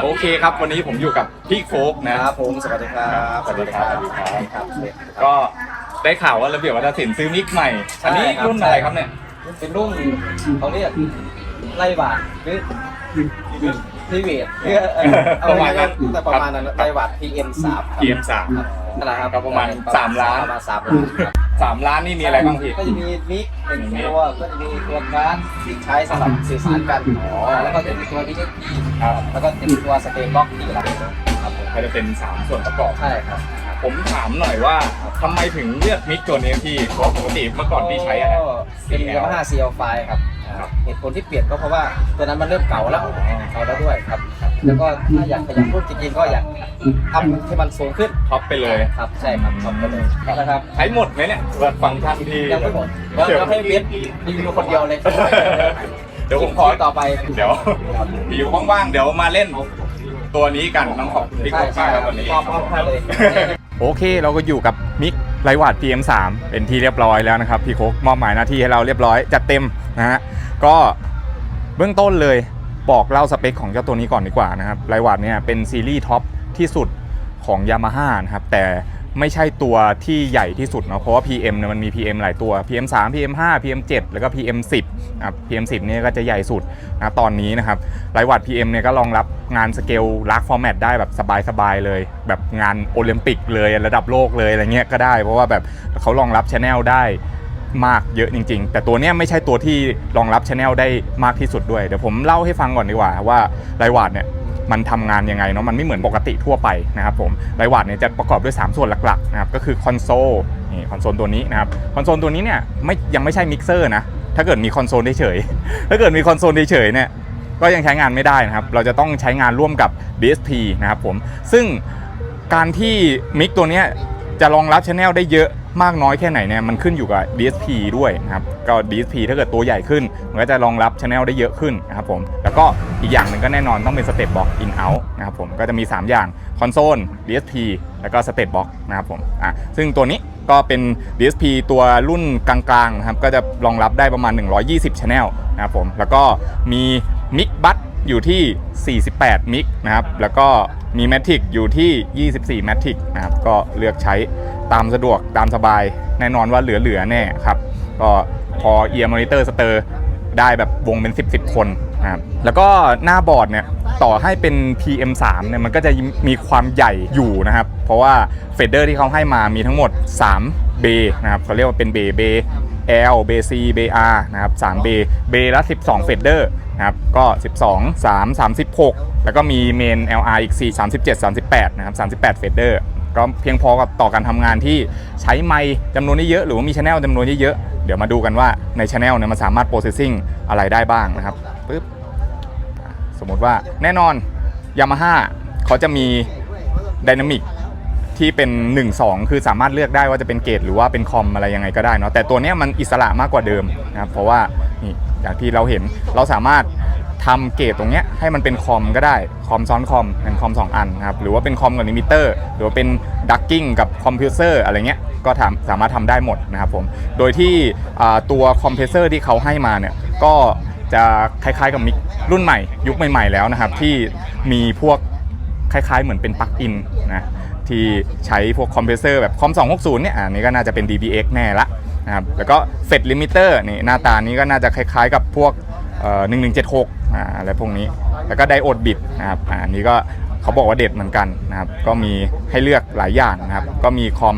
โอเคครับ วันนี้ผมอยู่กับพี่โคกนะครับผมสวัสดีครับสวัสดีครับสวัสดีครับก็ได้ข่าวว่าระเบียบวัฒนศิลป์ซื้อมิกใหม่ อันนี้ใช่ครับ รุ่นอะไรครับเนี่ย เป็นรุ่นเขาเรียกไล่บาทหรือ พีเวทเอาประมาณนั้นแต่ประมาณนั้นไล่บาท PM สาม PM สามนั่นแหละครับก็ประมาณสามล้านประมาณสามล้านครับสามล้านนี่มีอะไรบ้างพี่ก็จะมีมิกเป็นตัวก็จะมีตัวการ์ดที่ใช้สำหรับสื่อสารกันแล้วก็จะมีตัว DSP ครับแล้วก็จะมีตัวสเตปบล็อกที่รับครับผมก็จะเป็นสามส่วนประกอบใช่ครับผมถามหน่อยว่าทำไมถึงเลือกมิกตัวนี้พี่เพราะปกติเมื่อก่อนพี่ใช้อะไรเป็น Yamaha CL5 ครับอ่า ครับเหตุผลที่เปลี่ยนก็เพราะว่าตัวนั้นมันเริ่มเก่าแล้วเก่าแล้วด้วยครับ แล้วก็ถ้าอยากขยับรุ่นจริงๆก็อยากทำให้มันสูงขึ้นท็อปไปเลย ครับใช่ครับทำไปเลยนะครับใช้หมดไหมเนี่ยฟังก์ชันที่ยังไม่หมดเดี๋ยวเราให้เวทรีวิวคนเดียวเลยเดี๋ยวผมขขออต่อไปเดี๋ยวอยู่ว่างๆเดี๋ยวมาเล่นตัวนี้กันน้องขอบพี่ใช่โคกใช่มากครับวันนี้มอบมอบให้เลยโอเคเราก็อยู่กับมิก ไรวัด PM3 เป็นที่เรียบร้อยแล้วนะครับพี่โคกมอบหมายหน้าที่ให้เราเรียบร้อยจัดเต็มนะฮะก็เบื้องต้นเลยบอกเล่าสเปคของเจ้าตัวนี้ก่อนดีกว่านะครับไรวัดเนี่ยเป็นซีรีส์ท็อปที่สุดของ Yamaha นะครับแต่ไม่ใช่ตัวที่ใหญ่ที่สุดเนาะเพราะว่า PM เนี่ยมันมี PM หลายตัว PM3 PM5 PM7 แล้วก็ PM10 นะครับ PM10 เนี่ยก็จะใหญ่สุดนะตอนนี้นะครับไรวัด PM เนี่ยก็รองรับ งานสเกลลากฟอร์แมตได้แบบสบายๆเลย แบบงานโอลิมปิกเลยระดับโลกเลยอะไรเงี้ยก็ได้ เพราะว่าแบบเขารองรับชแนลได้มากเยอะจริง ๆ แต่ตัวเนี้ยไม่ใช่ตัวที่รองรับช anel ได้มากที่สุดด้วย เดี๋ยวผมเล่าให้ฟังก่อนดีกว่า ว่าไรวาดเนี่ยมันทำงานยังไงเนาะมันไม่เหมือนปกติทั่วไปนะครับผมไรวาดเนี่ยจะประกอบด้วย 3 ส่วนหลักๆนะครับก็คือคอนโซลนี่คอนโซลตัวนี้นะครับคอนโซลตัวนี้เนี่ยไม่ยังไม่ใช่มิกเซอร์นะถ้าเกิดมีคอนโซลเฉยถ้าเกิดมีคอนโซลเฉยเนี่ย ก็ยังใช้งานไม่ได้นะครับ เราจะต้องใช้งานร่วมกับ DSP นะครับผม ซึ่งการที่มิกตัวนี้จะรองรับช anel ได้เยอะมากน้อยแค่ไหนเนี่ยมันขึ้นอยู่กับ DSP ด้วยนะครับก็ DSP ถ้าเกิดตัวใหญ่ขึ้น มันก็จะรองรับช anel ได้เยอะขึ้นนะครับผมแล้วก็อีกอย่างหนึ่งก็แน่นอนต้องเป็น Step Box In Out นะครับผมก็จะมี 3 อย่างคอนโซล DSP แล้วก็ Step Box นะครับผมอะซึ่งตัวนี้ก็เป็น DSP ตัวรุ่นกลางๆนะครับก็จะรองรับได้ประมาณ 120 channel นะครับผมแล้วก็มี มิกบัตอยู่ที่ 48 มิกนะครับ แล้วก็มีแมทริกอยู่ที่ 24 แมทริกนะครับ ก็เลือกใช้ตามสะดวกตามสบาย แน่นอนว่าเหลือๆแน่ครับ ก็พอเอียร์มอนิเตอร์สเตอร์ได้แบบวงเป็น 10 10 คนนะครับ แล้วก็หน้าบอร์ดเนี่ยต่อให้เป็น PM3 เนี่ยมันก็จะมีความใหญ่อยู่นะครับ เพราะว่าเฟดเดอร์ที่เขาให้มามีทั้งหมด 3 เบนะครับเขาเรียกว่าเป็นเบเบ L เบ C เบ R นะครับ3เบเบละ 12เฟดเดอร์นะครับ ก็ 12 3 36 แล้วก็มีเมน LR อีก 4 37 38 นะครับ 38เฟดเดอร์ก็เพียงพอกับต่อการทำงานที่ใช้ไมค์จำนวนเยอะ หรือว่ามีช anel จำนวนเยอะๆเดี๋ยวมาดูกันว่าในช anel เนี่ยมันสามารถ processing อะไรได้บ้างนะครับปึ๊บสมมติว่าแน่นอน Yamaha เขาจะมี Dynamic ที่เป็น 1-2 คือสามารถเลือกได้ว่าจะเป็นเกรดหรือว่าเป็นคอมอะไรยังไงก็ได้เนาะแต่ตัวนี้มันอิสระมากกว่าเดิมนะครับเพราะว่านี่อย่างที่เราเห็นเราสามารถทำเกรดตรงนี้ให้มันเป็นคอมก็ได้คอมซ้อนคอมเป็นคอม 2 อันนะครับหรือว่าเป็นคอมกับลิมิเตอร์หรือว่าเป็นดักกิ้งกับคอมพิวเซอร์อะไรเงี้ยก็ทำสามารถทำได้หมดนะครับผมโดยที่ตัวคอมเพรสเซอร์ที่เขาให้มาเนี่ยก็จะคล้ายๆกับมิกรุ่นใหม่ ยุคใหม่ๆแล้วนะครับที่มีพวกคล้ายๆเหมือนเป็นปลั๊กอินนะ ที่ใช้พวกคอมเพรสเซอร์แบบคอม 260 เนี่ยอันนี้ก็น่าจะเป็น DBX แน่ละนะครับแล้วก็เฟดลิมิเตอร์นี่หน้าตานี้ก็น่าจะคล้ายๆกับพวกเอ่อ1176อ่าอะไรพวกนี้ แล้วก็ไดโอดบิตนะครับอันนี้ก็เขาบอกว่าเด็ดเหมือนกันนะครับ ก็มีให้เลือกหลายอย่างนะครับ ก็มีคอม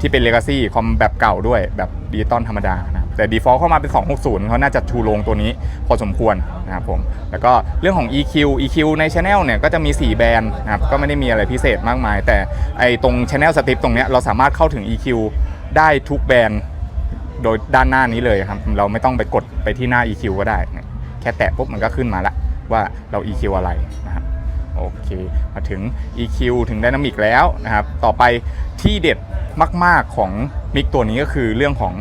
ที่เป็น Legacy คอมแบบเก่าด้วยแบบดิจิตอลธรรมดานะ แต่ default เข้ามาเป็น 260เขาน่าจะชูโรงตัวนี้พอสมควรนะครับผมแล้วก็เรื่องของ EQ EQ ใน Channel เนี่ยก็จะมี 4 แบรนด์นะครับก็ไม่ได้มีอะไรพิเศษมากมาย แต่ไอตรง Channel Strip ตรงเนี้ยเราสามารถเข้าถึง EQ ได้ทุกแบรนด์โดยด้านหน้านี้เลยครับเราไม่ต้องไปกดไปที่หน้า EQ ก็ได้ แค่แตะปุ๊บมันก็ขึ้นมาละว่าเรา EQ อะไรนะครับโอเคมาถึง EQ ถึง Dynamic แล้วนะครับต่อไปที่เด็ดมาก ๆของมิกตัวนี้ก็คือเรื่องของ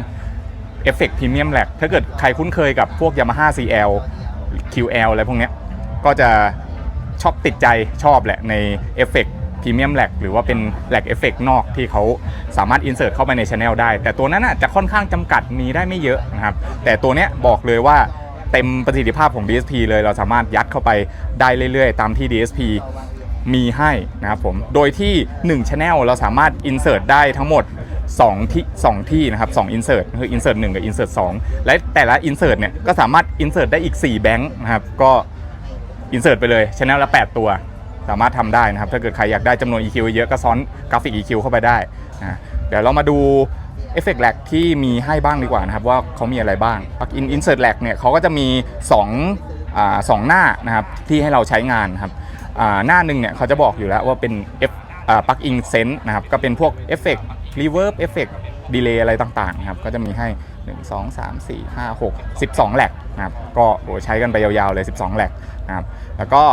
เอฟเฟกต์พรีเมียมแลกถ้าเกิดใครคุ้นเคยกับพวก Yamaha CL QL อะไรพวกเนี้ยก็จะชอบติดใจชอบแหละในเอฟเฟกต์พรีเมียมแลกหรือว่าเป็นแลกเอฟเฟกนอกที่เขาสามารถอินเสิร์ตเข้าไปในช anel ได้ แต่ตัวนั้นน่ะจะค่อนข้างจำกัดมีได้ไม่เยอะนะครับ แต่ตัวเนี้ยบอกเลยว่าเต็มประสิทธิภาพของ DSP เลยเราสามารถยัดเข้าไปได้เรื่อยๆ ตามที่ DSP มีให้นะครับผม โดยที่ 1 Channel เราสามารถ insert ได้ทั้งหมด 2ที่2ที่นะครับ2 insert คือ insert 1 กับ insert 2 และแต่ละ insert เนี่ยก็สามารถ insert ได้อีก 4 แบงค์นะครับก็ insert ไปเลย Channel ละ8 ตัว สามารถทำได้นะครับ ถ้าเกิดใครอยากได้จำนวน EQ เยอะก็ซ้อนกราฟิก EQ เข้าไปได้นะเดี๋ยวเรามาดู Effect Lag ที่มีให้บ้างดีกว่านะครับว่าเขามีอะไรบ้าง Plugin Insert Lag เนี่ยเขาก็จะมี2อ่าสองหน้านะครับที่ให้เราใช้งานครับอ่าหน้าหนึ่งเนี่ยเขาจะบอกอยู่แล้วว่าเป็น F อ่า Plugin Sense นะครับก็เป็นพวก Effect Reverb Effect Delay อะไรต่างๆครับก็จะมีให้ 1 2 3 4 5 6 12แหลกนะครับก็โอ้ใช้กันไปยาวๆเลย 12แหลกนะครับแล้วก็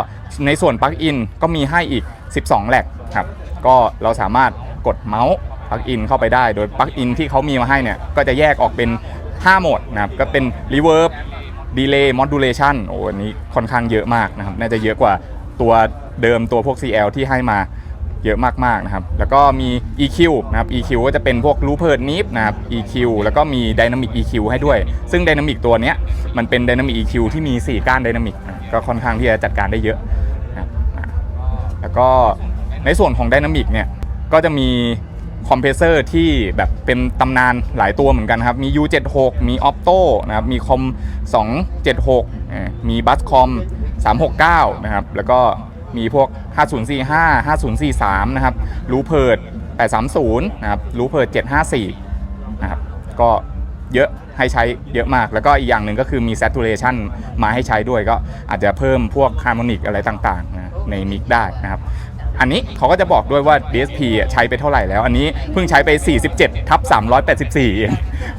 ในส่วนปลั๊กอินก็มีให้อีก 12แหลกครับก็เราสามารถกดเมาส์ปลั๊กอินเข้าไปได้ โดยปลั๊กอินที่เขามีมาให้เนี่ยก็จะแยกออกเป็น 5 โหมดนะครับก็เป็น Reverb Delay Modulation โอ้อันนี้ค่อนข้างเยอะมากนะครับน่าจะเยอะกว่าตัวเดิมตัวพวก CL ที่ให้มา เยอะมากๆนะครับ แล้วก็มี EQ นะครับ EQ ก็จะเป็นพวก Looper Nip นะครับ EQ แล้วก็มี Dynamic EQ ให้ด้วย ซึ่ง Dynamic ตัวเนี้ยมันเป็น Dynamic EQ ที่มี 4 ก้าน Dynamic ก็ค่อนข้างที่จะจัดการได้เยอะนะแล้วก็ในส่วนของ Dynamic เนี่ยก็จะมีคอมเพรสเซอร์ที่แบบเป็นตำนานหลายตัวเหมือนกันครับ มี U76 มี Opto นะครับ มีคอม276 มี Buscom 369 นะครับ แล้วก็ มีพวก 5045 5043 นะครับรูเพิร์ด830 นะครับรูเพิร์ด754 นะครับ ก็เยอะให้ใช้เยอะมาก แล้วก็อีกอย่างหนึ่งก็คือมี saturation มาให้ใช้ด้วยก็อาจจะเพิ่มพวก harmonic อะไรต่างๆนะในมิกได้นะครับ อันนี้เขาก็จะบอกด้วยว่า DSP ใช้ไปเท่าไหร่แล้ว อันนี้เพิ่งใช้ไป 47 ทับ 384เอง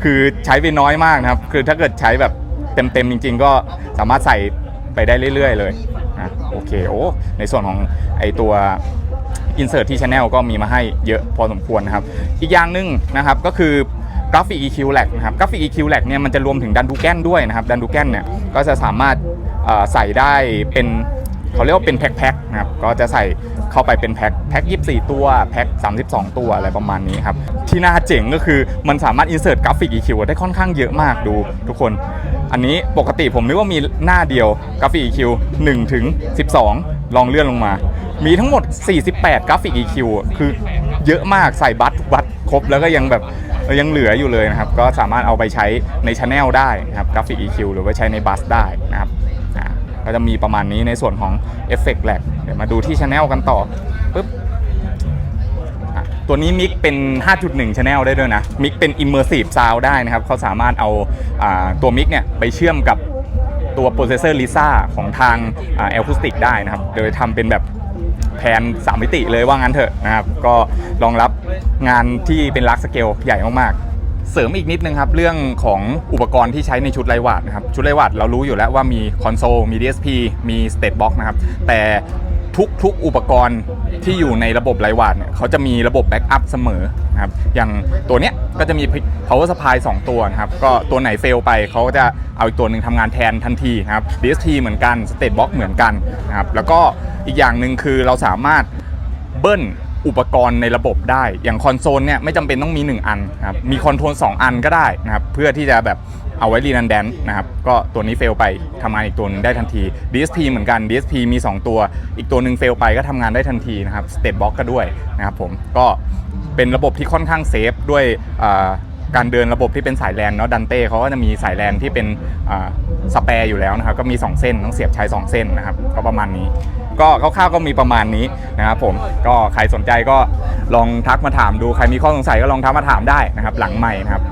คือใช้ไปน้อยมากนะครับ คือถ้าเกิดใช้แบบเต็มๆจริง ๆ ก็สามารถใส่ไปได้เรื่อย ๆ เลย นะโอเคโอ้ในส่วนของไอตัว Insert ที่ Channel ก็มีมาให้เยอะพอสมควรนะครับ อีกอย่างหนึ่งนะครับก็คือกราฟิก EQ lag นะครับกราฟิก EQ lag เนี่ยมันจะรวมถึงดันดูแกนด้วยนะครับดันดูแกนเนี่ยก็จะสามารถใส่ได้เป็นเขาเรียกว่าเป็นแพ็คๆนะครับก็จะใส่ เข้าไปเป็นแพ็คแพ็ค24 ตัวแพ็ค32 ตัวอะไรประมาณนี้ครับ ที่น่าเจ๋งก็คือมันสามารถ insert กราฟิก EQ ได้ค่อนข้างเยอะมากดูทุกคน อันนี้ปกติผมนึกว่ามีหน้าเดียวกราฟิก EQ 1ถึง12 ลองเลื่อนลงมา มีทั้งหมด 48 กราฟิก EQ คือเยอะมากใส่บัตบัตครบแล้วก็ยังแบบยังเหลืออยู่เลยนะครับ ก็สามารถเอาไปใช้ในช anel ได้นะครับกราฟิก EQ หรือว่าใช้ในบัสได้นะครับ ก็จะมีประมาณนี้ในส่วนของ Effect Lag เดี๋ยวมาดูที่ช anel กันต่อปุ๊บตัวนี้มิกเป็น 5.1 Channel ได้ด้วยนะ มิกเป็น Immersive Sound ได้นะครับ เขาสามารถเอาอาตัวมิกเนี่ยไปเชื่อมกับตัวโปรเซสเซอร์ Lisa ของทางเอลคูสติกได้นะครับ โดยทำเป็นแบบแผน3มิติเลยว่างั้นเถอะนะครับ ก็รองรับงานที่เป็นลักสเกลใหญ่มากๆ เสริมอีกนิดนึงครับ เรื่องของอุปกรณ์ที่ใช้ในชุดไลวาดนะครับ ชุดไลวาดเรารู้อยู่แล้วว่ามีคอนโซล มี DSP มี State Box นะครับ แต่ทุกๆอุปกรณ์ที่อยู่ในระบบไลวาดเนี่ยเขาจะมีระบบแบ็กอัพเสมอนะครับ อย่างตัวเนี้ยก็จะมี power supply 2 ตัวนะครับ ก็ตัวไหนเฟลไปเขาก็จะเอาอีกตัวหนึ่งทำงานแทนทันทีนะครับ DSP เหมือนกัน State Box เหมือนกันนะครับ แล้วก็อีกอย่างหนึ่งคือเราสามารถเบิ้ล อุปกรณ์ในระบบได้ อย่างคอนโซลเนี่ยไม่จำเป็นต้องมี 1 อันนะครับ มีคอนโทรล2อันก็ได้นะครับ เพื่อที่จะแบบเอาไว้รีนันแดนนะครับ ก็ตัวนี้เฟลไปทำงานอีกตัวหนึงได้ทันที DSP เหมือนกัน DSP มี 2 ตัว อีกตัวหนึ่งเฟลไปก็ทำงานได้ทันทีนะครับ State Box ก็ด้วยนะครับผม ก็เป็นระบบที่ค่อนข้างเซฟด้วยอ่า การเดินระบบที่เป็นสายแลนเนาะดันเต้เขาก็จะมีสายแลนที่เป็นสแปร์อยู่แล้วนะครับก็มี 2 เส้นต้องเสียบใช้ 2 เส้นนะครับก็ประมาณนี้ ก็คร่าวๆก็มีประมาณนี้นะครับผมก็ใครสนใจก็ลองทักมาถามดูใครมีข้อสงสัยก็ลองทักมาถามได้นะครับหลังใหม่นะครับ